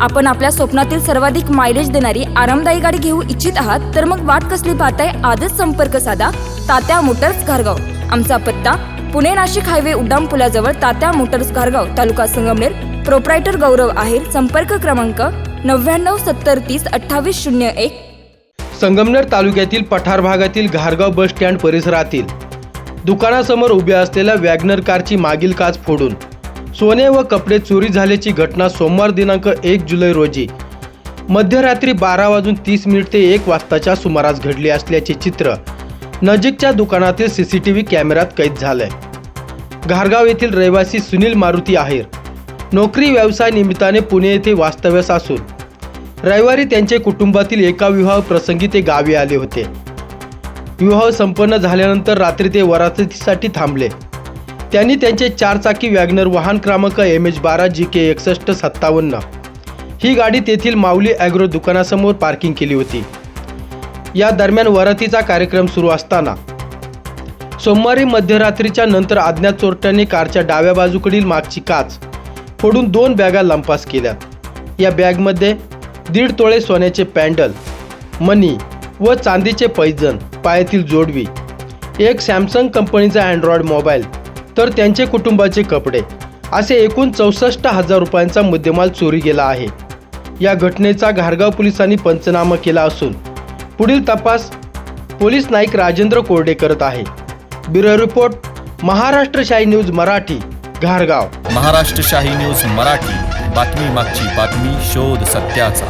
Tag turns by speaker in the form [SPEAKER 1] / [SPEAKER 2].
[SPEAKER 1] आपण आपल्या स्वप्नातील सर्वाधिक मायलेज देणारी आरामदायी गाडी घेऊ इच्छित आहात तर मग वाट कसली पाहताय? आजच संपर्क साधा. तात्या मोटर्स घारगाव. आमचा पत्ता पुणे नाशिक हायवे उड्डाण पुलाजवळ तात्या मोटर्स घारगाव तालुका संगमनेर. प्रोप्रायटर गौरव आहेर संपर्क क्रमांक नव्याण्णव सत्तर तीस अठ्ठावीस शून्य एक.
[SPEAKER 2] संगमनेर तालुक्यातील पठार भागातील घारगाव बस स्टँड परिसरातील दुकानासमोर उभ्या असलेल्या वॅगनर कारची मागील काच फोडून सोने व कपडे चोरी झाल्याची घटना सोमवार दिनांक एक जुलै रोजी. मध्यरात्री बारा वाजून तीस मिनिट ते एक वाजताच्या सुमारास घडली असल्याचे चित्र नजीकच्या दुकानातील सी सी टी व्ही कॅमेऱ्यात कैद झालंय. घारगाव येथील रहिवासी सुनील मारुती आहेर. नोकरी व्यवसाय निमित्ताने पुणे येथे वास्तव्यास असून रविवारी त्यांचे कुटुंबातील एका विवाह प्रसंगी ते गावी आले होते. विवाह संपन्न झाल्यानंतर रात्री ते वरातीसाठी थांबले. त्यांनी त्यांचे चारचाकी वॅगनर वाहन क्रमांक एम एच बारा जी के एकसष्ट सत्तावन्न ही गाडी तेथील माऊली ॲग्रो दुकानासमोर पार्किंग केली होती. या दरम्यान वरातीचा कार्यक्रम सुरू असताना सोमवारी मध्यरात्रीच्या नंतर अज्ञात चोरट्यांनी कारच्या डाव्या बाजूकडील मागची काच फोडून दोन बॅगा लंपास केल्या या बॅगमध्ये दीड तोळे सोन्याचे पॅन्डल मनी व चांदीचे पैजन पायातील जोडवी एक सॅमसंग कंपनीचा अँड्रॉइड मोबाईल तर त्यांचे कुटुंबाचे कपडे. असे एकूण चौसष्ट हजार रुपयांचा मुद्देमाल चोरी गेला आहे. या घटनेचा घारगाव पोलिसांनी पंचनामा केला असून पुढील तपास पोलीस नाईक राजेंद्र कोरडे करत आहे. Bureau report Maharashtra Shahi news Marathi घारगाव.
[SPEAKER 3] Maharashtra Shahi news Marathi. बातमी मागची बातमी शोध सत्याचा.